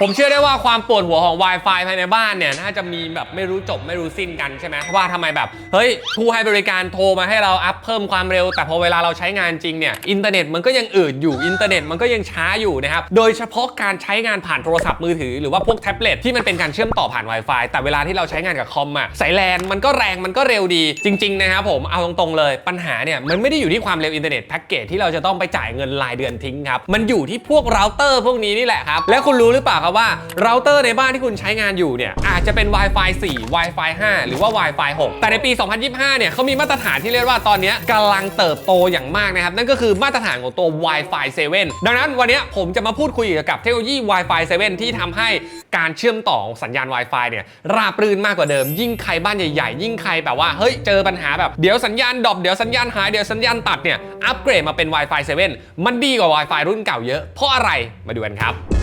ผมเชื่อได้ว่าความปวดหัวของ Wi-Fi ภายในบ้านเนี่ยน่าจะมีแบบไม่รู้จบไม่รู้สิ้นกันใช่ไหมว่าทำไมแบบ เฮ้ย ผู้ให้บริการโทรมาให้เราอัพเพิ่มความเร็ว แต่พอเวลาเราใช้งานจริงเนี่ยอินเทอร์เน็ตมันก็ยังอืดอยู่อินเทอร์เน็ตมันก็ยังช้าอยู่นะครับโดยเฉพาะการใช้งานผ่านโทรศัพท์มือถือหรือว่าพวกแท็บเล็ตที่มันเป็นการเชื่อมต่อผ่าน Wi-Fi แต่เวลาที่เราใช้งานกับคอมอะสายแลนมันก็แรงมันก็เร็วดีจริงๆนะครับผมเอาตรงๆเลยปัญหาเนี่ยมันไม่ได้อยู่ที่ความเร็วอินเทอร์เน็ตแพ็กเกจที่เราจะต้องไปจ่ายเงินรายเดือนทิ้งครับมันอยู่ที่พวกเราเตอร์พวกนี้นี่แหละครับแล้วคุณรู้หรือเปล่าครับว่าเราเตอร์ในบ้านที่คุณใช้งานอยู่เนี่ยอาจจะเป็น Wi-Fi 4 Wi-Fi 5 หรือว่า Wi-Fi 6 แต่ในปี 2025 เนี่ยเขามีมาตรฐานที่เรียกว่าตอนนี้กำลังเติบโตอย่างมากนะครับ นั่นก็คือมาตรฐานของตัว Wi-Fi 7 ดังนั้นวันนี้ผมจะมาพูดคุยเกี่ยวกับเทคโนโลยี Wi-Fi 7 ที่ทำให้การเชื่อมต่อของสัญญาณ Wi-Fi เนี่ยราบรื่นมากกว่าเดิม ยิ่งใครบ้านใหญ่ๆ ยิ่งใครแบบว่าเฮ้ยเจอปัญหาแบบเดี๋ยวสัญญาณดรอปเดี๋ยวสัญญาณหายเดี๋ยวสัญญาณตัดเนี่ยอัปเกรดมาเป็น Wi-Fi 7 มันดีกว่า Wi-Fi รุ่นเก่าเยอะเพราะอะไรมาดูกันครับ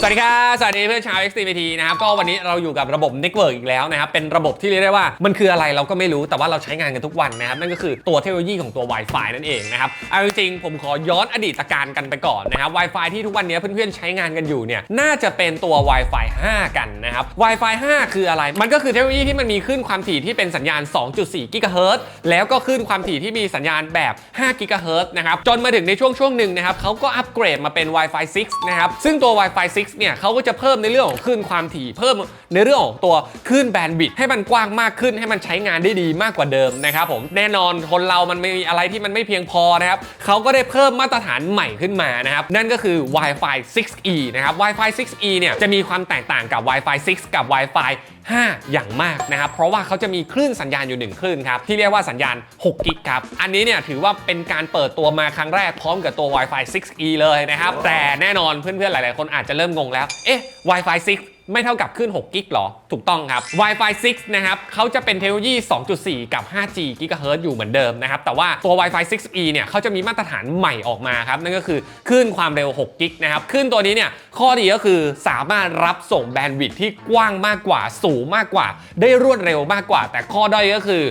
สวัสดีครับสวัสดีเพื่อนชาว XTVT นะครับก็วันนี้เราอยู่กับระบบ Network อีกแล้วนะครับเป็นระบบที่เรียกได้ว่ามันคืออะไรเราก็ไม่รู้แต่ว่าเราใช้งานกันทุกวันนะครับนั่นก็คือตัวเทคโนโลยีของตัว Wi-Fi นั่นเองนะครับเอาจริงๆผมขอย้อนอดีตการกันไปก่อนนะครับ Wi-Fi ที่ทุกวันนี้เพื่อนๆใช้งานกันอยู่เนี่ยน่าจะเป็นตัว Wi-Fi 5 กันนะครับ Wi-Fi 5 คืออะไร มันก็คือเทคโนโลยีที่มันมีขึ้นความถี่ที่เป็นสัญญาณ 2.4 กิกะเฮิรตซ์แล้วก็ขึ้นความถี่ที่มีสัญญาณแบบ5กิกะเฮิรตซ์นะครับจนมาถึงในช่วงช่วงหนึ่งนะครับเขาก็อัปเกรดมาเป็น Wi-Fi 6 นะครับซึ่งตัว Wi-Fi 6เนี่ยเขาก็จะเพิ่มในเรื่องของคลื่นความถี่ เพิ่มในเรื่องของตัวคลื่นแบนด์วิดให้มันกว้างมากขึ้นให้มันใช้งานได้ดีมากกว่าเดิมนะครับผมแน่นอนคนเรามันไม่มีอะไรที่มันไม่เพียงพอนะครับเขาก็ได้เพิ่มมาตรฐานใหม่ขึ้นมานะครับนั่นก็คือ Wi-Fi 6E นะครับ Wi-Fi 6E เนี่ยจะมีความแตกต่างกับ Wi-Fi 6 กับ Wi-Fi 5 อย่างมากนะครับ เพราะว่าเขาจะมีคลื่นสัญญาณอยู่ 1 คลื่นครับ ที่เรียกว่าสัญญาณ 6 กิกครับ อันนี้เนี่ยถือว่าเป็นการเปิดตัวมาครั้งแรกพร้อมกับตัว Wi-Fi 6E เลยนะครับ แต่แน่นอนเพื่อนๆ หลายๆ คนอาจจะเริ่มงงแล้ว เอ๊ะ Wi-Fi 6 ไม่เท่ากับขึ้น 6 กิกหรอ ถูกต้องครับ Wi-Fi 6 นะครับเขาจะเป็นเทคโนโลยี 2.4 กับ 5G กิกะเฮิรตซ์อยู่เหมือนเดิมนะครับ แต่ว่าตัว Wi-Fi 6E เนี่ยเขาจะมีมาตรฐานใหม่ออกมาครับ นั่นก็คือคลื่นความเร็ว 6 กิกนะครับคลื่นตัวนี้เนี่ยข้อดีก็คือสามารถรับส่งแบนด์วิดต์ที่กว้างมากกว่า สูงมากกว่า ได้รวดเร็วมากกว่า แต่ข้อด้อยก็คือ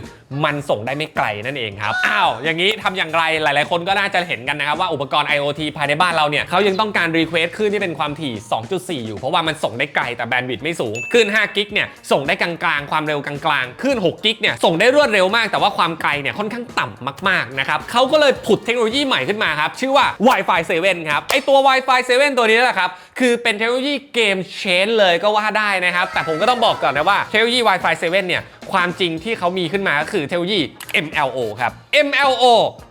มันส่งได้ไม่ไกลนั่นเองครับ อ้าว อย่างนี้ทำอย่างไร หลาย ๆ คนก็น่าจะเห็นกันนะครับว่าอุปกรณ์ IoT ภายในบ้านเราเนี่ยเขายังต้องการรีเควสคลื่นที่เป็นความถี่ 2.4 อยู่ เพราะว่ามันส่งได้ไกลแต่แบนด์วิดต์ไม่สูงคลื่น5กิกเนี่ยส่งได้กลางๆ ความเร็วกลางๆคลื่น6กิกเนี่ยส่งได้รวดเร็วมาก แต่ว่าความไกลเนี่ยค่อนข้างต่ำมากๆนะครับเขาก็เลยผุดเทคโนโลยีใหม่ขึ้นมาครับชื่อว่า Wi-Fi 7ครับไอตัว Wi-Fi 7 ตัวนี้แหละครับคือเป็นเทคโนโลยีเกมเชนเลยก็ว่าได้นะครับแต่ผมก็ต้องบอกก่อนนะว่าเทคโนโลยี Wi-Fi 7เนี่ยความจริงที่เขามีขึ้นมาก็คือเทคโนโลยี MLO ครับ MLO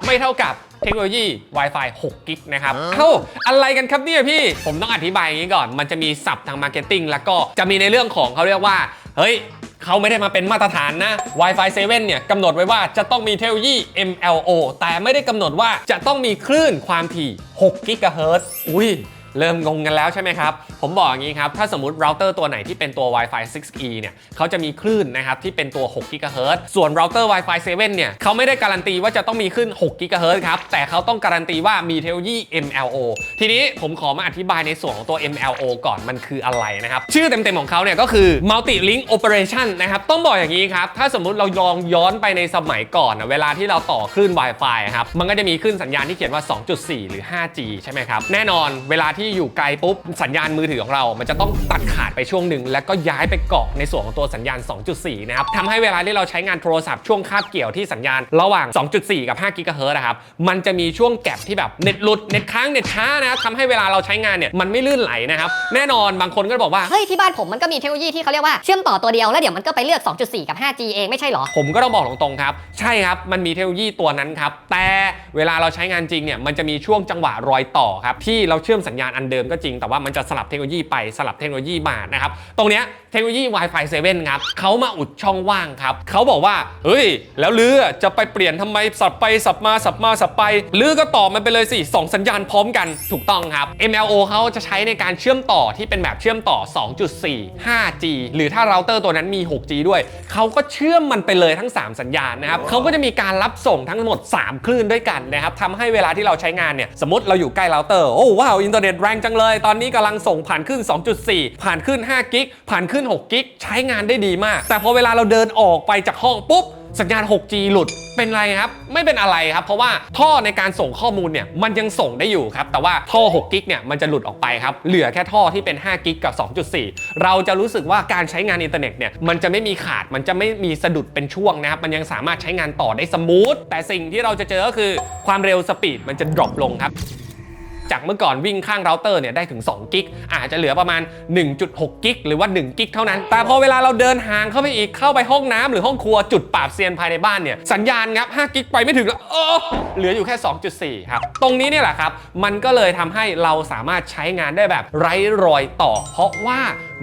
ไม่เท่ากับ เทคโนโลยี Wi-Fi 6กิกนะครับเอ้าอะไรกันครับเนี่ยพี่ ผมต้องอธิบายอย่างนี้ก่อน มันจะมีศัพท์ทางมาร์เก็ตติ้งแล้วก็จะมีในเรื่องของเขาเรียกว่า เฮ้ยเขาไม่ได้มาเป็นมาตรฐานนะ Wi-Fi 7 เนี่ยกำหนดไว้ว่าจะต้องมีเทคโนโลยี MLO แต่ไม่ได้กำหนดว่าจะต้องมีคลื่นความถี่6กิกะเฮิรตซ์อุ้ย เริ่มงงกันแล้วใช่ไหมครับ ผมบอกอย่างนี้ครับ ถ้าสมมติเราเตอร์ตัวไหนที่เป็นตัว Wi-Fi 6E เนี่ยเขาจะมีคลื่นนะครับที่เป็นตัว6 GHz ส่วนเราเตอร์ Wi-Fi 7เนี่ยเขาไม่ได้การันตีว่าจะต้องมีคลื่น6 GHz ครับ แต่เขาต้องการันตีว่ามีเทคโนโลยี MLO ทีนี้ผมขอมาอธิบายในส่วนของตัว MLO ก่อนมันคืออะไรนะครับ ชื่อเต็มๆของเขาเนี่ยก็คือ Multi Link Operation นะครับ ต้องบอกอย่างนี้ครับ ถ้าสมมุติเราลองย้อนไปในสมัยก่อนนะเวลาที่เราต่อคลื่น Wi-Fi ครับ มันก็จะมีคลื่นสัญญาณที่เขียนว่า 2.4 หรือ 5G ใช่ไหมครับ แน่นอนเวลาที่อยู่ไกลปุ๊บสัญญาณมือถือของเรา มันจะต้องตัดขาดไปช่วงหนึ่งแล้วก็ย้ายไปเกาะในส่วนของตัวสัญญาณ 2.4 นะครับทำให้เวลาที่เราใช้งานโทรศัพท์ช่วงคาบเกี่ยวที่สัญญาณระหว่าง 2.4 กับ 5 กิกะเฮิรตซ์นะครับมันจะมีช่วงแก็บที่แบบเน็ตหลุดเน็ตค้างเน็ตช้านะครับทำให้เวลาเราใช้งานเนี่ยมันไม่ลื่นไหลนะครับแน่นอนบางคนก็บอกว่าเฮ้ยที่บ้านผมมันก็มีเทคโนโลยีที่เขาเรียกว่าเชื่อมต่อตัวเดียวแล้วเดี๋ยวมันก็ไปเลือก 2.4 กับ 5G เองไม่ใช่เหรอผมก็ต้องบอกตรงๆครับใช่ครับมันมีเทคโนโลยีตัวนั้นครับแต่เวลาเราใช้งานจริงเนี่ยมันจะมีช่วงจังหวะรอยต่อครับที่เราเชื่อมสัญญาณอันเดิมก็จริงแต่ว่ามันจะสลับเทคโนโลยีไปสลับเทคโนโลยีมานะครับตรงเนี้ย ทคโนโลยี Wi-Fi 7 ครับเขามาอุดช่องว่างครับเขาบอกว่า เฮ้ย แล้วลือจะไปเปลี่ยนทำไมสับไปสับมาสับมาสับไปลือก็ต่อมันไปเลยสิสองสัญญาณพร้อมกันถูกต้องครับ MLO เขาจะใช้ในการเชื่อมต่อที่เป็นแบบเชื่อมต่อ 2.4 5G หรือถ้าเราเตอร์ตัวนั้นมี 6G ด้วย เขาก็เชื่อมมันไปเลยทั้ง 3 สัญญาณนะครับเขาก็จะมีการรับส่งทั้งหมด 3 คลื่นด้วยกันนะครับทำให้เวลาที่เราใช้งานเนี่ย สมมติเราอยู่ใกล้เราเตอร์ โอ้ว้าว อินเทอร์เน็ตแรงจังเลย ตอนนี้กำลังส่งผ่านคลื่น2.4 ผ่านคลื่น5กิก ผ่านคลื่น6 กิก ใช้งานได้ดีมาก แต่พอเวลาเราเดินออกไปจากห้องปุ๊บ สัญญาณ 6G หลุด เป็นไรครับ ไม่เป็นอะไรครับ เพราะว่าท่อในการส่งข้อมูลเนี่ย มันยังส่งได้อยู่ครับ แต่ว่าท่อ 6 กิกเนี่ย มันจะหลุดออกไปครับ เหลือแค่ท่อที่เป็น 5 กิกกับ 2.4 เราจะรู้สึกว่าการใช้งานอินเทอร์เน็ตเนี่ย มันจะไม่มีขาด มันจะไม่มีสะดุดเป็นช่วงนะครับ มันยังสามารถใช้งานต่อได้สมูท แต่สิ่งที่เราจะเจอก็คือความเร็วสปีดมันจะดรอปลงครับ จากเมื่อก่อนวิ่งข้างเราเตอร์เนี่ยได้ถึง2กิกอาจจะเหลือประมาณ 1.6 กิกหรือว่า1กิกเท่านั้น แต่พอเวลาเราเดินห่างเข้าไปอีกเข้าไปห้องน้ำหรือห้องครัวจุดปราบเซียนภายในบ้านเนี่ยสัญญาณครับ5กิกไปไม่ถึงแล้วเออเหลืออยู่แค่ 2.4 ครับ ตรงนี้เนี่ยแหละครับ มันก็เลยทำให้เราสามารถใช้งานได้แบบไร้รอยต่อ เพราะว่า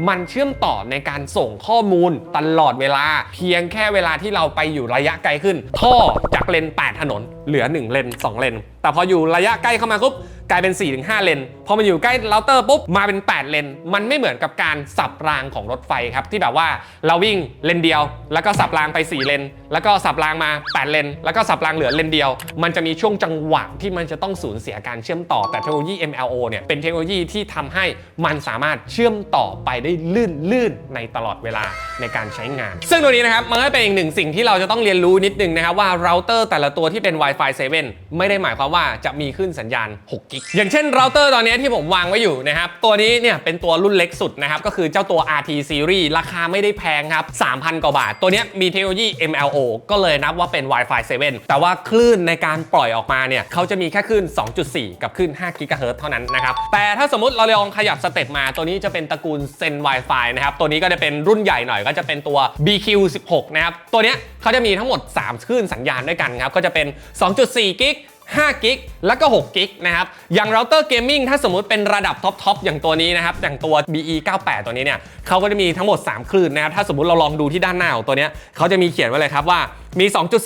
มันเชื่อมต่อในการส่งข้อมูลตลอดเวลา เพียงแค่เวลาที่เราไปอยู่ระยะไกลขึ้น ท่อจากเลน 8 ถนน เหลือ 1 เลน 2 เลน แต่พออยู่ระยะใกล้เข้ามาปุ๊บ กลายเป็น 4-5 เลน พอมันอยู่ใกล้เราเตอร์ปุ๊บมาเป็น 8 เลน มันไม่เหมือนกับการสับรางของรถไฟครับที่แบบว่าเราวิ่งเลนเดียว แล้วก็สับรางไป 4 เลน แล้วก็สับรางมา 8 เลน แล้วก็สับรางเหลือเลนเดียว มันจะมีช่วงจังหวะที่มันจะต้องสูญเสียการเชื่อมต่อแต่เทคโนโลยี MLO เนี่ยเป็นเทคโนโลยีที่ทำให้มันสามารถเชื่อมต่อไปได้ลื่นลื่นในตลอดเวลาในการใช้งาน ซึ่งตัวนี้นะครับมันก็เป็นอีกหนึ่งสิ่งที่เราจะต้องเรียนรู้นิดนึงนะครับว่าเราเตอร์แต่ละตัวที่เป็น Wi-Fi 7 ไม่ได้หมายความว่าจะมีขึ้นสัญญาณ 6กิกอย่างเช่นเราเตอร์ตอนนี้ที่ผมวางไว้อยู่นะครับ ตัวนี้เนี่ยเป็นตัวรุ่นเล็กสุดนะครับ ก็คือเจ้าตัว RT Series ราคาไม่ได้แพงครับ 3,000 กว่าบาท ตัวนี้มีเทคโนโลยี MLO ก็เลยนับว่าเป็น Wi-Fi 7 แต่ว่าคลื่นในการปล่อยออกมาเนี่ยเขาจะมีแค่คลื่น 2.4 กับคลื่น5 GHz เท่านั้นนะครับ แต่ถ้าสมมติเราลองขยับสเต็ปมาตัวนี้จะเป็นตระกูลเซน Wi-Fi นะครับตัวนี้ก็จะเป็นรุ่นใหญ่หน่อยก็จะเป็นตัว BQ16 นะครับตัวนี้เขาจะมีทั้งหมด 3 คลื่นสัญญาณด้วยกันครับก็จะเป็น 2.4 กิก 5กิกแล้วก็6กิกนะครับ อย่างเราเตอร์เกมมิ่งถ้าสมมุติเป็นระดับท็อปๆอย่างตัวนี้นะครับ อย่างตัว BE 98ตัวนี้เนี่ยเขาก็จะมีทั้งหมด 3 คลื่นนะครับ ถ้าสมมติเราลองดูที่ด้านหน้าของตัวนี้เขาจะมีเขียนไว้เลยครับว่า มี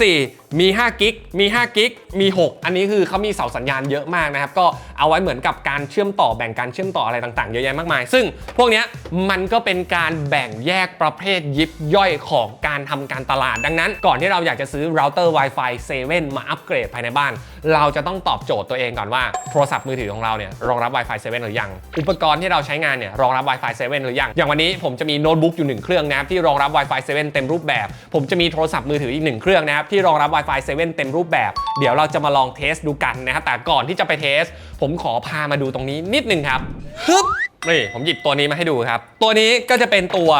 2.4 มี 5 กิก มี 5 กิก มี 6 อันนี้คือเขามีเสาสัญญาณเยอะมากนะครับ ก็เอาไว้เหมือนกับการเชื่อมต่อแบ่งการเชื่อมต่ออะไรต่างๆ เยอะแยะมากมาย ซึ่งพวกนี้มันก็เป็นการแบ่งแยกประเภทยิบย่อยของการทำการตลาด ดังนั้น ก่อนที่เราอยากจะซื้อเราเตอร์ Wi-Fi 7 มาอัปเกรดภายในบ้าน เราจะต้องตอบโจทย์ตัวเองก่อนว่าโทรศัพท์มือถือของเราเนี่ยรองรับ Wi-Fi 7 หรือยัง อุปกรณ์ที่เราใช้งานเนี่ยรองรับ Wi-Fi 7 หรือยัง อย่างวันนี้ผมจะมีโน้ตบุ๊กอยู่หนึ่งเครื่องนะครับที่รองรับ Wi-Fi 7 เต็มรูปแบบ ผมจะมีโทรศัพท์มือถืออีกหนึ่งเครื่องนะครับที่รองรับ Wi-Fi 7 เต็มรูปแบบ เดี๋ยวเราจะมาลองเทสดูกันนะครับแต่ก่อนที่จะไปเทส ผมขอพามาดูตรงนี้นิดนึงครับฮึบนี่ผมหยิบตัวนี้มาให้ดูครับ ตัวนี้ก็จะเป็นตัว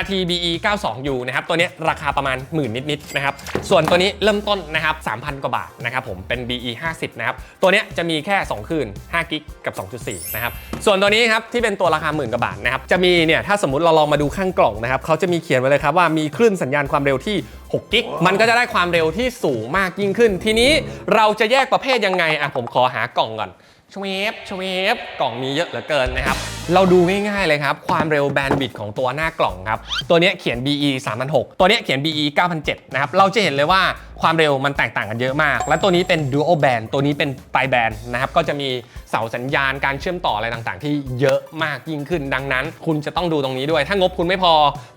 RTBE 92U นะครับตัวนี้ราคาประมาณหมื่นนิดๆนะครับส่วนตัวนี้เริ่มต้นนะครับ3,000 กว่าบาทนะครับผมเป็น BE 50นะครับตัวเนี้ยจะมีแค่ 2 คืน5กิกกับ 2.4นะครับส่วนตัวนี้ครับที่เป็นตัวราคาหมื่นกว่าบาทนะครับจะมีเนี่ยถ้าสมมติเราลองมาดูข้างกล่องนะครับเขาจะมีเขียนไว้เลยครับว่ามีคลื่นสัญญาณความเร็วที่6กิกมันก็จะได้ความเร็วที่สูงมากยิ่งขึ้น ทีนี้เราจะแยกประเภทยังไงอะผมขอหากล่องก่อน ชเวฟชเวฟกล่องมีเยอะเหลือเกินนะครับ เราดูง่ายๆเลยครับ ความเร็วแบนด์วิดต์ของตัวหน้ากล่องครับ ตัวเนี้ยเขียน BE 3006ตัวเนี้ยเขียน BE 9007นะครับ เราจะเห็นเลยว่าความเร็วมันแตกต่างกันเยอะมาก และตัวนี้เป็น Dual Band ตัวนี้เป็น Tri Band นะครับ ก็จะมีเสาสัญญาณการเชื่อมต่ออะไรต่างๆ ที่เยอะมากยิ่งขึ้น ดังนั้น คุณจะต้องดูตรงนี้ด้วย ถ้างบคุณไม่พอ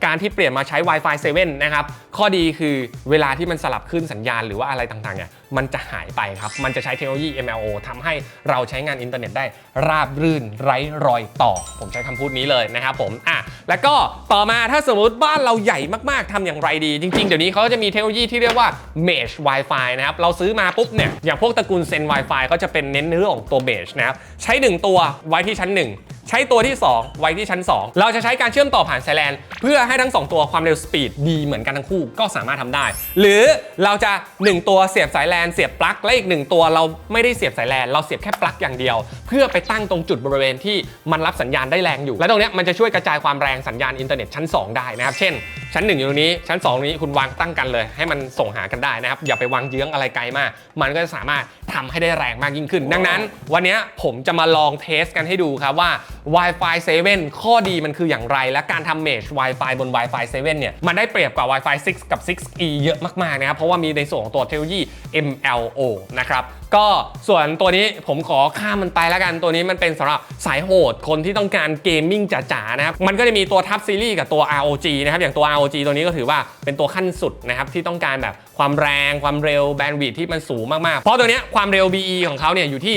การที่เปลี่ยนมาใช้ Wi-Fi 7 นะครับ ข้อดีคือเวลาที่มันสลับขึ้นสัญญาณหรือว่าอะไรต่างๆเนี่ย มันจะหายไปครับ มันจะใช้เทคโนโลยี MLO ทำให้เราใช้งานอินเทอร์เน็ตได้ราบรื่นไร้รอยต่อ ผมใช้คำพูดนี้เลยนะครับผมอะแล้วก็ต่อมาถ้าสมมติบ้านเราใหญ่มากๆทำอย่างไรดี จริง ๆ เดี๋ยวนี้เขาจะมีเทคโนโลยีที่เรียกว่า Mesh Wi-Fi นะครับเราซื้อมาปุ๊บเนี่ยอย่างพวกตระกูลเซน Wi-Fi ก็จะเป็นเน้นเรื่องของตัว Mesh นะครับใช้ 1 ตัวไว้ที่ชั้น 1 ใช้ตัวที่ 2 ไว้ที่ชั้น 2 เราจะใช้การเชื่อมต่อผ่านสายแลนเพื่อให้ทั้ง 2 ตัวความเร็วสปีดดีเหมือนกันทั้งคู่ก็สามารถทำได้ หรือเราจะ 1 ตัวเสียบสายแลนเสียบปลั๊กและอีก 1 ตัวเราไม่ได้เสียบสายแลนเราเสียบแค่ปลั๊กอย่างเดียว เพื่อไปตั้งตรงจุดบริเวณที่มันรับสัญญาณได้แรงอยู่ และตรงเนี้ยมันจะช่วยกระจายความแรงสัญญาณอินเทอร์เน็ตชั้น 2 ได้นะครับเช่น ชั้น 1 อยู่ตรงนี้ชั้น 2 นี้คุณวางตั้งกันเลย ให้มันส่งหากันได้นะครับอย่าไปวางเยื้องอะไรไกลมาก มันก็จะสามารถทำให้ได้แรงมากยิ่งขึ้น ดังนั้น วันนี้ผมจะมาลองเทสกันให้ดูครับว่า Wi-Fi 7 ข้อดีมันคืออย่างไร และการทำ Mesh Wi-Fi บน Wi-Fi 7 เนี่ย มันได้เปรียบกว่า Wi-Fi 6 กับ 6E เยอะมากๆนะครับ เพราะว่ามีในส่วนของตัวเทคโนโลยี MLO นะครับ ก็ส่วนตัวนี้ผมขอข้ามมันไปแล้วกัน ตัวนี้มันเป็นสำหรับสายโหด คนที่ต้องการเกมมิ่งจ๋าๆนะครับ มันก็จะมีตัวทับซีรีส์กับตัว ROG นะครับ อย่างตัว ROG ตัวนี้ก็ถือว่าเป็นตัวขั้นสุดนะครับที่ต้องการแบบ ความแรงความเร็วแบนด์วิดที่มันสูงมากๆ เพราะตัวเนี้ยความเร็ว BE ของเขาเนี่ยอยู่ที่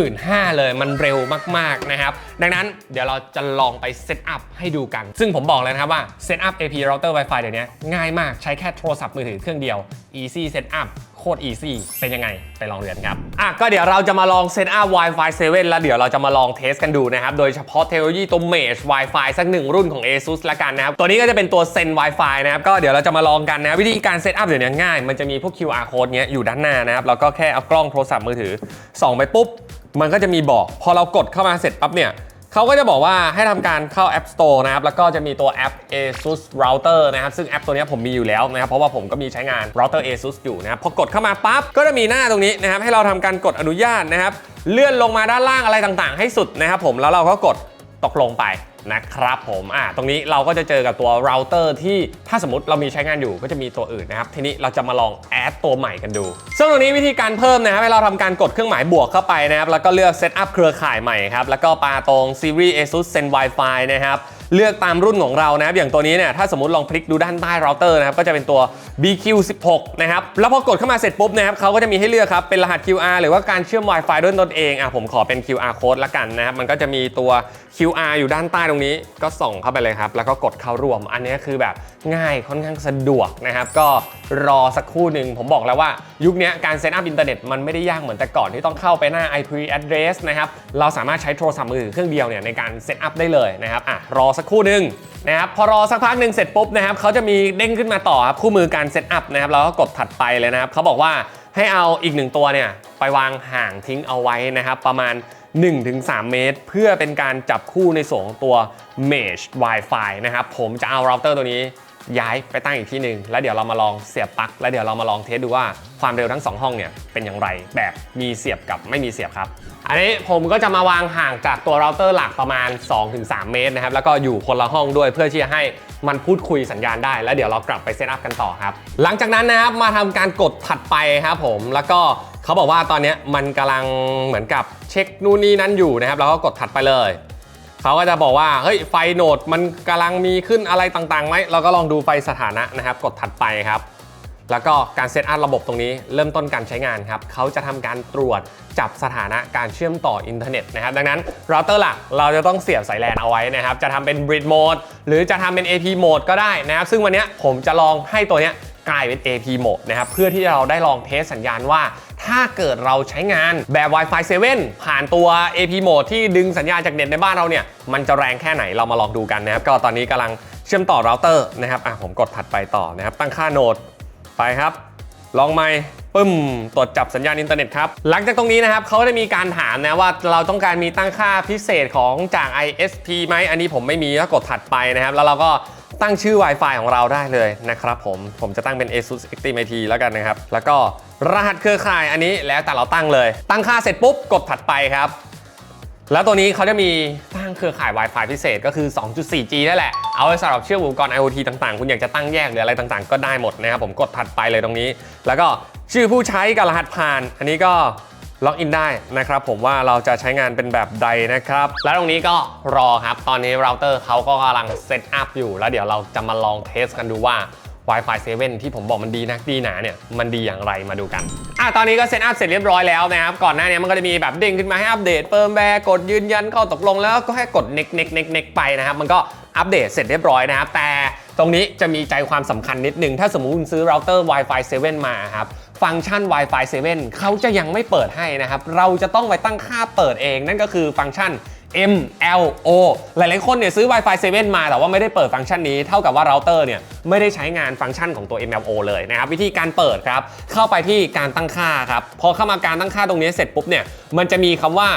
25,000 เลยมันเร็วมากๆนะครับ ดังนั้นเดี๋ยวเราจะลองไปเซตอัพให้ดูกัน ซึ่งผมบอกเลยนะครับว่าเซตอัพ AP router Wi-Fi เดี๋ยวนี้ง่ายมากใช้แค่โทรศัพท์มือถือเครื่องเดียว easy setup โคตร easy เป็นยังไงไปลองเรียนครับอะก็เดี๋ยวเราจะมาลองเซตอัพ Wi-Fi 7 แล้วเดี๋ยวเราจะมาลองเทสกันดูนะครับโดยเฉพาะเทคโนโลยีตัว Mesh Wi-Fi สักหนึ่งรุ่นของ ASUS ละกันนะครับตัวนี้ก็จะเป็นตัว Zen Wi-Fi นะครับก็เดี๋ยวเราจะมาลองกันนะวิธีการเซตอัพเดี๋ยวนี้ง่ายมันจะมีพวก QR code เนี้ยอยู่ด้านหน้านะครับแล้วก็แค่เอากล้องโทรศัพท์มือถือส่องไปปุ๊บมันก็จะมีบอก พอเรากดเข้ามาเสร็จปั๊บเนี่ย เขาก็จะบอกว่าให้ทำการเข้า App Store นะครับแล้วก็จะมีตัวแอป ASUS Router นะครับซึ่งแอปตัวนี้ผมมีอยู่แล้วนะครับเพราะว่าผมก็มีใช้งาน Router ASUS อยู่นะครับพอกดเข้ามาปั๊บก็จะมีหน้าตรงนี้นะครับให้เราทำการกดอนุญาตนะครับเลื่อนลงมาด้านล่างอะไรต่างๆ ให้สุดนะครับผมแล้วเราก็กดตกลงไป นะครับผมอ่าตรงนี้เราก็จะเจอกับตัวเราเตอร์ที่ถ้าสมมติเรามีใช้งานอยู่ก็จะมีตัวอื่นนะครับ ทีนี้เราจะมาลองแอดตัวใหม่กันดู ซึ่งตรงนี้วิธีการเพิ่มนะครับให้เราทำการกดเครื่องหมายบวกเข้าไปนะครับแล้วก็เลือกเซตอัพเครือข่ายใหม่ครับแล้วก็ปาตรง series ASUS Zen Wi-Fi นะครับ เลือกตามรุ่นของเรานะครับอย่างตัวนี้เนี่ยถ้าสมมติลองพลิกดูด้านใต้เราเตอร์นะครับก็จะเป็นตัว BQ16 นะครับแล้วพอกดเข้ามาเสร็จปุ๊บนะครับเขาก็จะมีให้เลือกครับเป็นรหัส QR หรือว่าการเชื่อม Wi-Fi ด้วยตนเองอะผมขอเป็น QR code ละกันนะครับมันก็จะมีตัว QR อยู่ด้านใต้ตรงนี้ ก็ส่องเข้าไปเลยครับแล้วก็กดเข้ารวม อันนี้คือแบบง่ายค่อนข้างสะดวกนะครับก็รอสักครู่หนึ่งผมบอกแล้วว่ายุคนี้การเซตอัพอินเทอร์เน็ตมันไม่ได้ยากเหมือนแต่ก่อนที่ต้องเข้าไปหน้า IP address นะครับเราสามารถใช้โทรศัพท์มือถือเครื่องเดียวเนี่ยในการเซตอัพได้เลยนะครับอะรอสักครู่หนึ่งนะครับพอรอสักพักหนึ่งเสร็จปุ๊บนะครับเขาจะมีเด้งขึ้นมาต่อครับคู่มือการเซตอัพนะครับแล้วก็กดถัดไปเลยนะครับเขาบอกว่าให้เอาอีกหนึ่งตัวเนี่ยไปวางห่างทิ้งเอาไว้นะครับ ประมาณ 1-3 เมตร เพื่อเป็นการจับคู่ในส่วนของตัว Mesh Wi-Fi นะครับผมจะเอาเราเตอร์ตัวนี้ ย้ายไปตั้งอีกที่หนึ่งแล้วเดี๋ยวเรามาลองเสียบปลั๊กแล้วเดี๋ยวเรามาลองเทสดูว่าความเร็วทั้ง 2 ห้องเนี่ยเป็นอย่างไรแบบมีเสียบกับไม่มีเสียบครับ อันนี้ผมก็จะมาวางห่างจากตัวเราเตอร์หลักประมาณ 2-3 เมตรนะครับแล้วก็อยู่คนละห้องด้วยเพื่อที่จะให้มันพูดคุยสัญญาณได้ แล้วเดี๋ยวเรากลับไปเซตอัพกันต่อครับ หลังจากนั้นนะครับมาทำการกดถัดไปครับผมแล้วก็เขาบอกว่าตอนนี้มันกำลังเหมือนกับเช็คนู่นนี่นั่นอยู่นะครับแล้วก็กดถัดไปเลย เขาก็จะบอกว่าเฮ้ยไฟโหนดมันกำลังมีขึ้นอะไรต่างๆไหมเราก็ลองดูไฟสถานะนะครับ กดถัดไปครับ แล้วก็การเซตอัพระบบตรงนี้เริ่มต้นการใช้งานครับเขาจะทำการตรวจจับสถานะการเชื่อมต่ออินเทอร์เน็ตนะครับดังนั้นเราเตอร์หลักเราจะต้องเสียบสายแลนเอาไว้นะครับ จะทำเป็น Bridge Mode หรือจะทำเป็น AP Mode ก็ได้นะครับ ซึ่งวันนี้ผมจะลองให้ตัวเนี้ยกลายเป็น AP Mode นะครับเพื่อที่เราได้ลองเทสสัญญาณว่า ถ้าเกิดเราใช้งานแบบ Wi-Fi 7 ผ่านตัว AP Mode ที่ดึงสัญญาณจากเน็ตในบ้านเราเนี่ย มันจะแรงแค่ไหนเรามาลองดูกันนะครับ ก็ตอนนี้กำลังเชื่อมต่อเราเตอร์นะครับ อะผมกดถัดไปต่อนะครับ ตั้งค่าโหนดไปครับ ลองไม่ปึ้มตรวจจับสัญญาณอินเทอร์เน็ตครับ หลังจากตรงนี้นะครับเขาจะมีการถามนะว่าเราต้องการมีตั้งค่าพิเศษของจาก ISP ไหมอันนี้ผมไม่มีก็กดถัดไปนะครับ แล้วเราก็ ตั้งชื่อ Wi-Fi ของเราได้เลยนะครับผม ผมจะตั้งเป็น ASUS Xtreme แล้วกันนะครับ แล้วก็รหัสเครือข่ายอันนี้แล้วแต่เราตั้งเลย ตั้งค่าเสร็จปุ๊บกดถัดไปครับ แล้วตัวนี้เขาจะมีตั้งเครือข่าย Wi-Fi พิเศษก็คือ 2.4G นั่นแหละ เอาไว้สำหรับเชื่อมอุปกรณ์ IoT ต่างๆ คุณอยากจะตั้งแยกหรืออะไรต่างๆ ก็ได้หมดนะครับผมกดถัดไปเลยตรงนี้ แล้วก็ชื่อผู้ใช้กับรหัสผ่าน อันนี้ก็ ล็อกอินได้นะครับผมว่าเราจะใช้งานเป็นแบบใดนะครับ แล้วตรงนี้ก็รอครับ ตอนนี้เราเตอร์เขาก็กำลังเซตอัพอยู่ แล้วเดี๋ยวเราจะมาลองเทสกันดูว่า Wi-Fi 7 ที่ผมบอกมันดีนักดีหนาเนี่ย มันดีอย่างไรมาดูกัน อะ ตอนนี้ก็เซตอัพเสร็จเรียบร้อยแล้วนะครับ ก่อนหน้านี้มันก็จะมีแบบเด้งขึ้นมาให้อัปเดตเฟิร์มแวร์กดยืนยันข้อตกลงแล้วก็ให้กด next next next next ไปนะครับ มันก็อัปเดตเสร็จเรียบร้อยนะครับ แต่ตรงนี้จะมีใจความสำคัญนิดนึง ถ้าสมมุติคุณซื้อเราเตอร์ Wi-Fi 7 มาครับ ฟังก์ชัน Wi-Fi 7 เขาจะยังไม่เปิดให้นะครับ เราจะต้องไปตั้งค่าเปิดเอง นั่นก็คือฟังก์ชัน MLO หลายๆ คนเนี่ยซื้อ Wi-Fi 7 มาแต่ว่าไม่ได้เปิดฟังก์ชันนี้ เท่ากับว่าเราเตอร์เนี่ยไม่ได้ใช้งานฟังก์ชันของตัว MLO เลยนะครับ วิธีการเปิดครับ เข้าไปที่การตั้งค่าครับ พอเข้ามาการตั้งค่าตรงนี้เสร็จปุ๊บเนี่ย มันจะมีคำว่า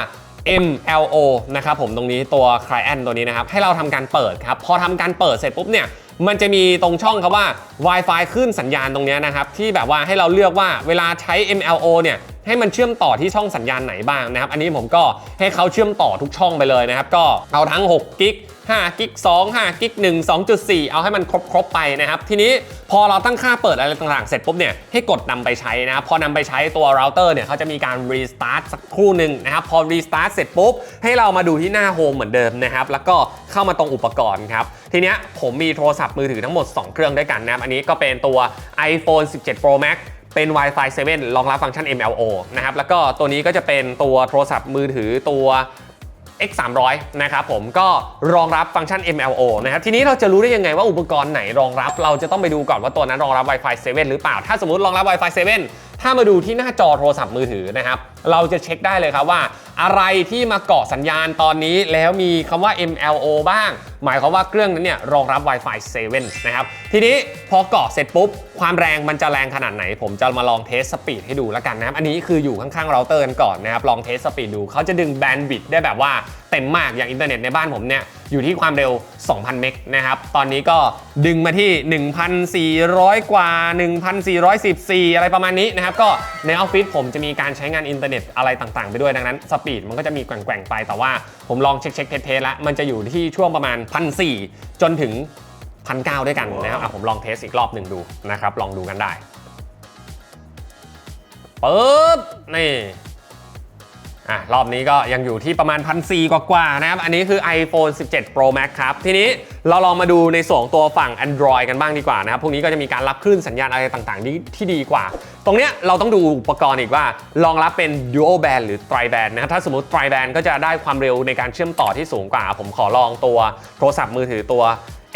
MLO นะครับผมตรงนี้ตัว client ตัวนี้นะครับ ให้เราทำการเปิดครับ พอทำการเปิดเสร็จปุ๊บเนี่ย มันจะมีตรงช่องครับว่า Wi-Fi ขึ้นสัญญาณตรงนี้นะครับที่แบบว่าให้เราเลือกว่าเวลาใช้ MLO เนี่ยให้มันเชื่อมต่อที่ช่องสัญญาณไหนบ้างนะครับ อันนี้ผมก็ให้เขาเชื่อมต่อทุกช่องไปเลยนะครับ ก็เอาทั้ง6กิก 5กิก2 5กิก1 2.4 เอาให้มันครบๆไปนะครับ ทีนี้พอเราตั้งค่าเปิดอะไรต่างๆ เสร็จปุ๊บเนี่ยให้กดนำไปใช้นะครับพอนำไปใช้ตัวเราเตอร์เนี่ยเขาจะมีการรีสตาร์ทสักครู่หนึ่งนะครับพอรีสตาร์ทเสร็จปุ๊บ ให้เรามาดูที่หน้าโฮมเหมือนเดิมนะครับแล้วก็เข้ามาตรงอุปกรณ์ครับ ทีนี้ผมมีโทรศัพท์มือถือทั้งหมด 2 เครื่องด้วยกันนะครับอันนี้ก็เป็นตัว iPhone 17 Pro Max เป็น Wi-Fi 7 รองรับฟังก์ชัน MLO นะครับแล้วก็ตัวนี้ก็จะเป็นตัวโทรศัพท์มือถือตัว X 3 0 0นะครับผมก็รองรับฟังก์ชัน MLO นะครับทีนี้เราจะรู้ได้ยังไงว่าอุปกรณ์ไหนรองรับ เราจะต้องไปดูก่อนว่าตัวนั้นรองรับ Wi-Fi 7 หรือเปล่า ถ้าสมมติรองรับ Wi-Fi 7 ถ้ามาดูที่หน้าจอโทรศัพท์มือถือนะครับเราจะเช็คได้เลยครับว่า อะไรที่มาเกาะสัญญาณตอนนี้แล้วมีคำว่า MLO บ้างหมายความว่าเครื่องนั้นเนี่ยรองรับ Wi-Fi 7 นะครับ ทีนี้พอเกาะเสร็จปุ๊บ ความแรงมันจะแรงขนาดไหน ผมจะมาลองเทสสปีดให้ดูแล้วกันนะครับ อันนี้คืออยู่ข้างๆเราเตอร์กันก่อนนะครับ ลองเทสสปีดดู เขาจะดึงแบนด์วิดต์ได้แบบว่าเต็มมากอย่างอินเทอร์เน็ตในบ้านผมเนี่ยอยู่ที่ความเร็ว 2,000 เมกนะครับ ตอนนี้ก็ดึงมาที่ 1,400 กว่า 1,414 อะไรประมาณนี้นะครับ ก็ในออฟฟิศผมจะมีการใช้งานอินเทอร์เน็ตอะไรต่างๆ ไปด้วยดังนั้นสปีดมันก็จะมีแกว่งๆไปแต่ว่าผมลองเช็คเช็คเทสแล้วมันจะอยู่ที่ช่วงประมาณ1,400จนถึง1,900ด้วยกันนะครับอะผมลองเทสอีกรอบหนึ่งดูนะครับ ลองดูกันได้ปึ๊บนี่ อะรอบนี้ก็ยังอยู่ที่ประมาณ1,400กว่ากว่าๆนะครับ อันนี้คือ iPhone 17 Pro Max ครับ ทีนี้เราลองมาดูในส่วนตัวฝั่ง Android กันบ้างดีกว่านะครับ พวกนี้ก็จะมีการรับคลื่นสัญญาณอะไรต่างๆที่ที่ดีกว่า ตรงเนี้ยเราต้องดูอุปกรณ์อีกว่ารองรับเป็น Dual Band หรือ Tri Band นะครับ ถ้าสมมติ Tri Band ก็จะได้ความเร็วในการเชื่อมต่อที่สูงกว่า ผมขอลองตัวโทรศัพท์มือถือตัว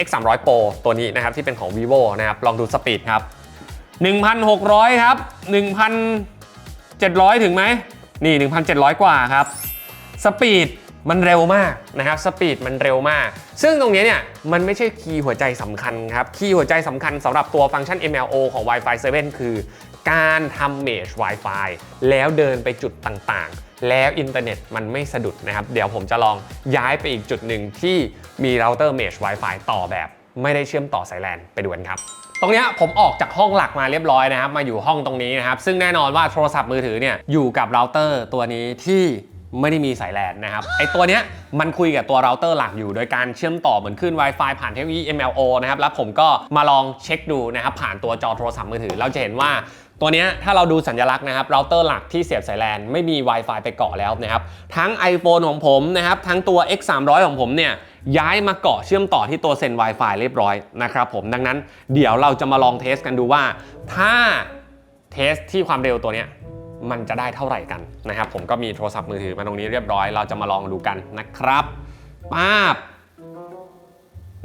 X 3 0 0 Pro ตัวนี้นะครับที่เป็นของ vivo นะครับ ลองดูสปีดครับ 1,600 ครับ 1,700 ถึงไหม นี่ 1,700 กว่าครับ สปีดมันเร็วมากนะครับ สปีดมันเร็วมาก ซึ่งตรงนี้เนี่ย มันไม่ใช่คีย์หัวใจสำคัญครับ คีย์หัวใจสำคัญสำหรับตัวฟังก์ชัน MLO ของ Wi-Fi 7 คือ การทำ Mesh Wi-Fi แล้วเดินไปจุดต่างๆ แล้วอินเทอร์เน็ตมันไม่สะดุดนะครับ เดี๋ยวผมจะลองย้ายไปอีกจุดหนึ่งที่มีเราเตอร์ Mesh Wi-Fi ต่อแบบ ไม่ได้เชื่อมต่อสายแลนไปดูกันครับ ตรงนี้ผมออกจากห้องหลักมาเรียบร้อยนะครับ มาอยู่ห้องตรงนี้นะครับ ซึ่งแน่นอนว่าโทรศัพท์มือถือเนี่ยอยู่กับเราเตอร์ตัวนี้ที่ไม่ได้มีสายแลนนะครับไอตัวเนี้ยมันคุยกับตัวเราเตอร์หลักอยู่ โดยการเชื่อมต่อเหมือนขึ้น Wi-Fi ผ่านเทคโนโลยี MLO นะครับแล้วผมก็มาลองเช็คดูนะครับผ่านตัวจอโทรศัพท์มือถือ เราจะเห็นว่าตัวเนี้ยถ้าเราดูสัญลักษณ์นะครับเราเตอร์หลักที่เสียบสายแลนไม่มี Wi-Fi ไปเกาะแล้วนะครับทั้ง iPhone ของผมนะครับทั้งตัว X 3 0 0 ของผมเนี่ย ย้ายมาเกาะเชื่อมต่อที่ตัวเซน Wi-Fi เรียบร้อยนะครับผมดังนั้นเดี๋ยวเราจะมาลองเทสกันดูว่า ถ้าเทสที่ความเร็วตัวเนี้ยมันจะได้เท่าไหร่กันนะครับ ผมก็มีโทรศัพท์มือถือมาตรงนี้เรียบร้อยเราจะมาลองดูกันนะครับป้าบ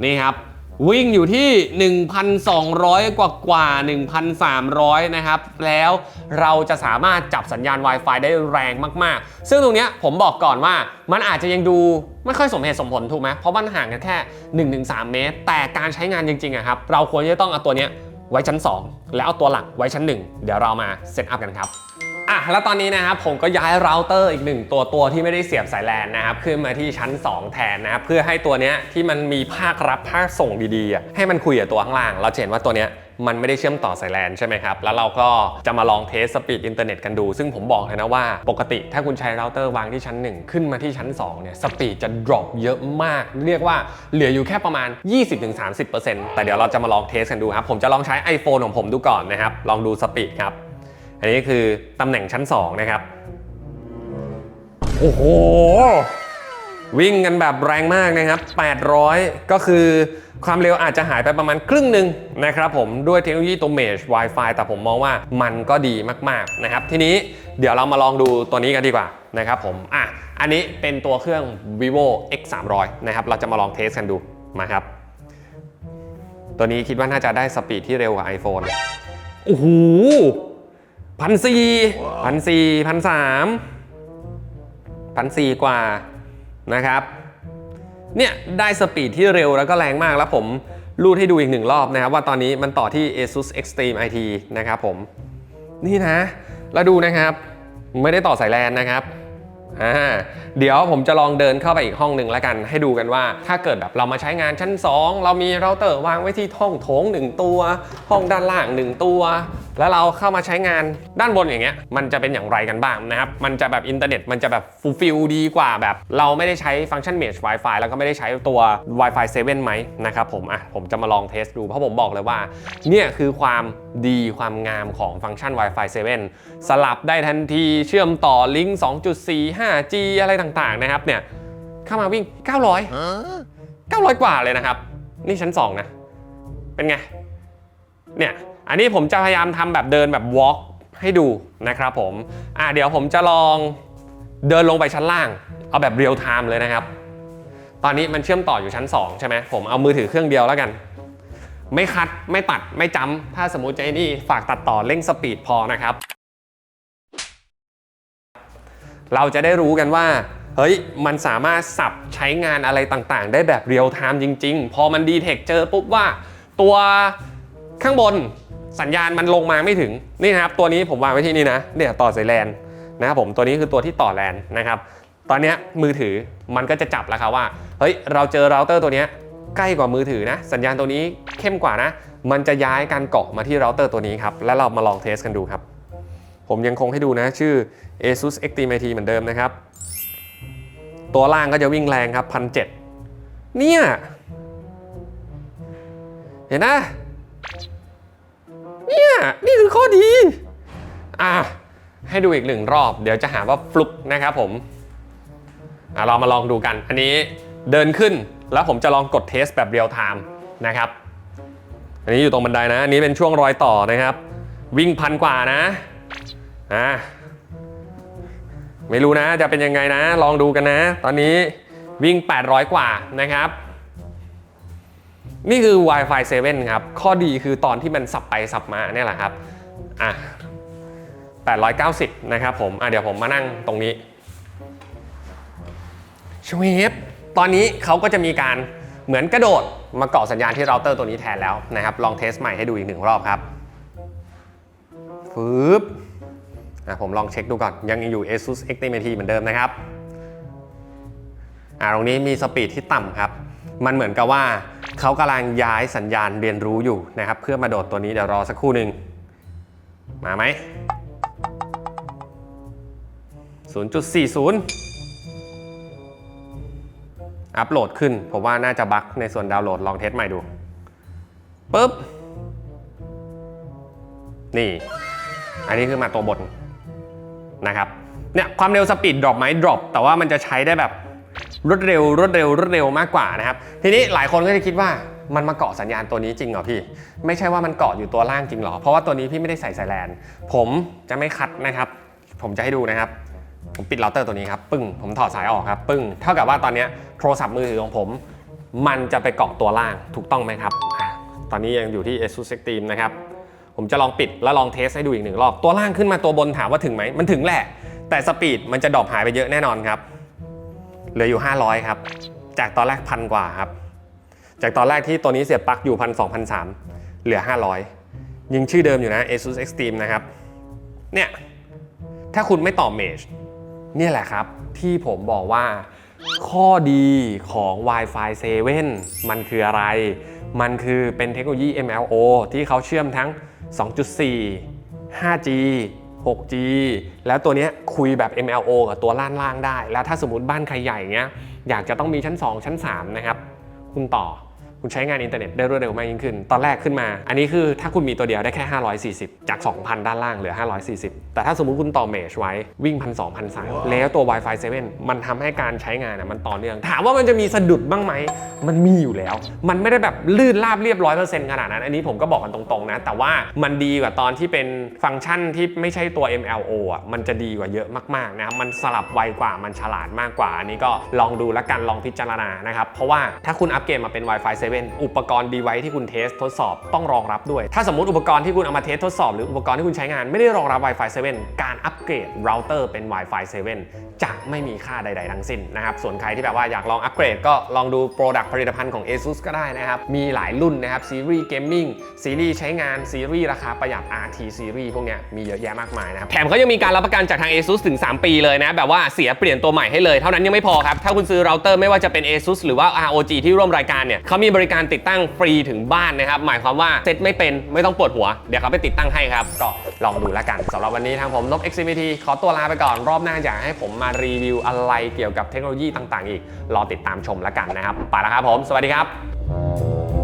นี่ครับ วิ่งอยู่ที่ 1,200 กว่ากว่า 1,300 นะครับ แล้วเราจะสามารถจับสัญญาณ Wi-Fi ได้แรงมาก ๆ ซึ่งตรงนี้ผมบอกก่อนว่ามันอาจจะยังดูไม่ค่อยสมเหตุสมผลถูกไหมเพราะมันห่างกันแค่ 1-3 เมตร แต่การใช้งานจริงๆอะครับเราควรจะต้องเอาตัวนี้ไว้ชั้น 2 แล้วเอาตัวหลักไว้ชั้น 1 เดี๋ยวเรามาเซตอัพกันครับ อะแล้วตอนนี้นะครับผมก็ย้ายเราเตอร์อีกหนึ่งตัวตัวที่ไม่ได้เสียบสายแลนนะครับขึ้นมาที่ชั้น 2 แทนนะครับเพื่อให้ตัวเนี้ยที่มันมีภาครับภาคส่งดีๆ ให้มันคุยกับตัวข้างล่าง เราจะเห็นว่าตัวเนี้ยมันไม่ได้เชื่อมต่อสายแลนใช่ไหมครับ แล้วเราก็จะมาลองเทสสปีดอินเทอร์เน็ตกันดู ซึ่งผมบอกเลยนะว่า ปกติถ้าคุณใช้เราเตอร์วางที่ชั้น 1 ขึ้นมาที่ชั้น 2 เนี่ย สปีดจะ drop เยอะมาก เรียกว่าเหลืออยู่แค่ประมาณ 20-30%แต่เดี๋ยวเราจะมาลองเทสกันดูครับ ผมจะลองใช้ iPhone ของผมดูก่อนนะครับ ลองดูสปีดครับ อันนี้คือตำแหน่งชั้น 2 นะครับ โอ้โห วิ่งกันแบบแรงมากนะครับ 800 ก็คือความเร็วอาจจะหายไปประมาณครึ่งหนึ่งนะครับผมด้วยเทคโนโลยีตัว Mesh Wi-Fi แต่ผมมองว่ามันก็ดีมากๆนะครับ ทีนี้เดี๋ยวเรามาลองดูตัวนี้กันดีกว่านะครับผมอะอันนี้เป็นตัวเครื่อง vivo X 3 0 0นะครับ เราจะมาลองเทสกันดูมาครับ ตัวนี้คิดว่าน่าจะได้สปีดที่เร็วกว่า iPhone โอ้โห พันสี่พันสี่พันสามพันสี่กว่านะครับ เนี่ยได้สปีดที่เร็วแล้วก็แรงมากแล้วผมรูดให้ดูอีกหนึ่งรอบนะครับ ว่าตอนนี้มันต่อที่ ASUS Extreme IT นะครับผม นี่นะ แล้วดูนะครับ ไม่ได้ต่อสายแลนนะครับ อ่าเดี๋ยวผมจะลองเดินเข้าไปอีกห้องหนึ่งแล้วกัน ให้ดูกันว่า ถ้าเกิดแบบเรามาใช้งานชั้น 2 เรามีเราเตอร์วางไว้ที่ห้องโถง 1 ตัว ห้องด้านล่าง 1 ตัว แล้วเราเข้ามาใช้งานด้านบนอย่างเงี้ยมันจะเป็นอย่างไรกันบ้างนะครับ มันจะแบบอินเทอร์เน็ตมันจะแบบฟูลฟิลดีกว่าแบบ เราไม่ได้ใช้ฟังก์ชัน Mesh Wi-Fi แล้วก็ไม่ได้ใช้ตัว Wi-Fi 7 ไหมนะครับผมอะผมจะมาลองเทสดูเพราะผมบอกเลยว่าเนี่ยคือความดีความงามของฟังก์ชัน Wi-Fi 7 สลับได้ทันทีเชื่อมต่อลิงก์2.4 5G อะไรต่างๆนะครับเนี่ยเข้ามาวิ่ง 900 900 กว่าเลยนะครับ นี่ชั้น 2 นะ เป็นไง เนี่ย อันนี้ผมจะพยายามทำแบบเดินแบบ walk ให้ดูนะครับผม อะเดี๋ยวผมจะลองเดินลงไปชั้นล่าง เอาแบบเรียลไทม์เลยนะครับ ตอนนี้มันเชื่อมต่ออยู่ชั้น 2 ใช่ไหมผมเอามือถือเครื่องเดียวแล้วกัน ไม่คัดไม่ตัดไม่จำถ้าสมมติจะไอ้นี่ฝากตัดต่อเร่งสปีดพอนะครับ เราจะได้รู้กันว่าเฮ้ยมันสามารถสับใช้งานอะไรต่างๆ ได้แบบเรียลไทม์จริง ๆ พอมันดีเทคเจอปุ๊บว่า ตัวข้างบนสัญญาณมันลงมาไม่ถึงนี่นะครับตัวนี้ผมวางไว้ที่นี่นะเนี่ยต่อสายแลนนะครับผมตัวนี้คือตัวที่ต่อแลนนะครับตอนนี้มือถือมันก็จะจับแล้วครับว่าเฮ้ยเราเจอเราเตอร์ตัวนี้ใกล้กว่ามือถือนะ สัญญาณตัวนี้เข้มกว่านะ มันจะย้ายการเกาะมาที่เราเตอร์ตัวนี้ครับแล้วเรามาลองเทสกันดูครับ ผมยังคงให้ดูนะชื่อ ASUS Extreme IT เหมือนเดิมนะครับ ตัวล่างก็จะวิ่งแรงครับพันเเนี่ย เห็นนะ เนี่ย นี่คือข้อดี อะ ให้ดูอีกหนึ่งรอบ เดี๋ยวจะหาว่าฟลุกนะครับผม อะ เรามาลองดูกัน อันนี้เดินขึ้นแล้วผมจะลองกดเทสแบบเรียลไทม์นะครับ อันนี้อยู่ตรงบันไดนะ อันนี้เป็นช่วงรอยต่อนะครับ วิ่งพันกว่านะ อะ ไม่รู้นะจะเป็นยังไงนะ ลองดูกันนะ ตอนนี้วิ่ง 800 กว่านะครับ นี่คือ Wi-Fi 7 ครับ ข้อดีคือตอนที่มันสับไปสับมาเนี่ยแหละครับอะ890 นะครับผมอะเดี๋ยวผมมานั่งตรงนี้ชเวฟตอนนี้เขาก็จะมีการเหมือนกระโดดมาเกาะสัญญาณที่เราเตอร์ตัวนี้แทนแล้วนะครับ ลองเทสใหม่ให้ดูอีกหนึ่งรอบครับฟืบ อะผมลองเช็คดูก่อน ยังอยู่ ASUS Extreme เหมือนเดิมนะครับอ่าตรงนี้มีสปีดที่ต่ำครับ มันเหมือนกับว่าเขากำลังย้ายสัญญาณเรียนรู้อยู่นะครับ เพื่อมาโดดตัวนี้เดี๋ยวรอสักครู่หนึ่งมาไหม 0.40 อัปโหลดขึ้น ผมว่าน่าจะบั๊กในส่วนดาวน์โหลดลองเทสใหม่ดูปุ๊บ นี่ อันนี้คือมาตัวบน นะครับเนี่ยความเร็วสปีดดรอปไหมดรอปแต่ว่ามันจะใช้ได้แบบรวดเร็วรวดเร็วรวดเร็วมากกว่านะครับทีนี้หลายคนก็จะคิดว่ามันมาเกาะสัญญาณตัวนี้จริงเหรอพี่ ไม่ใช่ว่ามันเกาะอยู่ตัวล่างจริงเหรอ เพราะว่าตัวนี้พี่ไม่ได้ใส่สายแลนผมจะไม่คัดนะครับ ผมจะให้ดูนะครับ ผมปิดเราเตอร์ตัวนี้ครับ ปึ้ง ผมถอดสายออกครับ ปึ้ง เท่ากับว่าตอนนี้โทรศัพท์มือถือของผม มันจะไปเกาะตัวล่างถูกต้องไหมครับ ตอนนี้ยังอยู่ที่ ASUS Extreme นะครับ ผมจะลองปิดแล้วลองเทสให้ดูอีกหนึ่งรอบ ตัวล่างขึ้นมาตัวบนถามว่าถึงไหม มันถึงแหละ แต่สปีดมันจะดรอปหายไปเยอะแน่นอนครับ เหลืออยู่ 500 ครับ จากตอนแรกพันกว่าครับ จากตอนแรกที่ตัวนี้เสียบปลั๊กอยู่พันสองพันสามเหลือ 500ยิงชื่อเดิมอยู่นะ ASUS Extreme นะครับ เนี่ย ถ้าคุณไม่ต่อเมชเนี่ยแหละครับ ที่ผมบอกว่าข้อดีของ Wi-Fi 7 มันคืออะไร มันคือเป็นเทคโนโลยี MLO ที่เขาเชื่อมทั้ง 2.4 5G 6G แล้วตัวนี้คุยแบบ MLO กับตัวล่างๆได้ แล้วถ้าสมมติบ้านใครใหญ่เงี้ยอยากจะต้องมีชั้น 2 ชั้น 3 นะครับ คุณต่อ คุณใช้งานอินเทอร์เน็ตได้รวดเร็วมากยิ่งขึ้น ตอนแรกขึ้นมา อันนี้คือถ้าคุณมีตัวเดียวได้แค่ 540 จาก 2,000 ด้านล่างเหลือ 540 แต่ถ้าสมมุติคุณต่อเมชไว้วิ่ง 1 2 0 0 3แล้วตัว Wi-Fi 7 มันทำให้การใช้งานน่ะมันต่อเนื่อง ถามว่ามันจะมีสะดุดบ้างไหม มันมีอยู่แล้ว มันไม่ได้แบบลื่นราบเรียบร้อยเปอร์เซ็นต์ขนาดนั้น อันนี้ผมก็บอกกันตรงๆนะ แต่ว่ามันดีกว่าตอนที่เป็นฟังก์ชันที่ไม่ใช่ตัว MLO อะ มันจะดีกว่าเยอะมากๆนะครับมันสลับไวกว่า มันฉลาดมากกว่า อันนี้ก็ลองดูและกัน ลองพิจารณานะครับ เพราะว่าถ้าคุณอัปเกรดมาเป็น Wi-Fi 7 7อุปกรณ์ device ที่คุณเทสทดสอบต้องรองรับด้วย ถ้าสมมติอุปกรณ์ที่คุณเอามาเทสทดสอบ หรืออุปกรณ์ที่คุณใช้งานไม่ได้รองรับ Wi-Fi 7 การอัปเกรดเราเตอร์เป็น Wi-Fi 7 จะไม่มีค่าใด ๆ ทั้งสิ้นนะครับ ส่วนใครที่แบบว่าอยากลองอัปเกรดก็ลองดู Product ผลิตภัณฑ์ของ ASUS ก็ได้นะครับ มีหลายรุ่นนะครับซีรีส์เกมมิ่งซีรีส์ใช้งานซีรีส์ราคาประหยัด RT ซีรีส์พวกเนี้ยมีเยอะแยะมากมายนะครับแถมเขายังมีการรับประกันจากทาง ASUS ถึง 3 ปีเลยนะแบบว่าเสียเปลี่ยนตัวใหม่ให้เลยเท่านั้นยังไม่พอครับถ้าคุณซื้อเราเตอร์ไม่ว่าจะเป็น ASUS หรือว่า ROG ที่ร่วมรายการเนี่ยเขามีบริการติดตั้งฟรีถึงบ้านนะครับ หมายความว่าเซ็ตไม่เป็นไม่ต้องปวดหัว เดี๋ยวเขาไปติดตั้งให้ครับ ก็ลองดูแล้วกันสำหรับวันนี้ทางผมนก XCVT ขอตัวลาไปก่อนรอบหน้าอยากให้ผมมารีวิวอะไรเกี่ยวกับเทคโนโลยีต่างๆ อีก รอติดตามชมแล้วกันนะครับไปแล้วครับผม สวัสดีครับ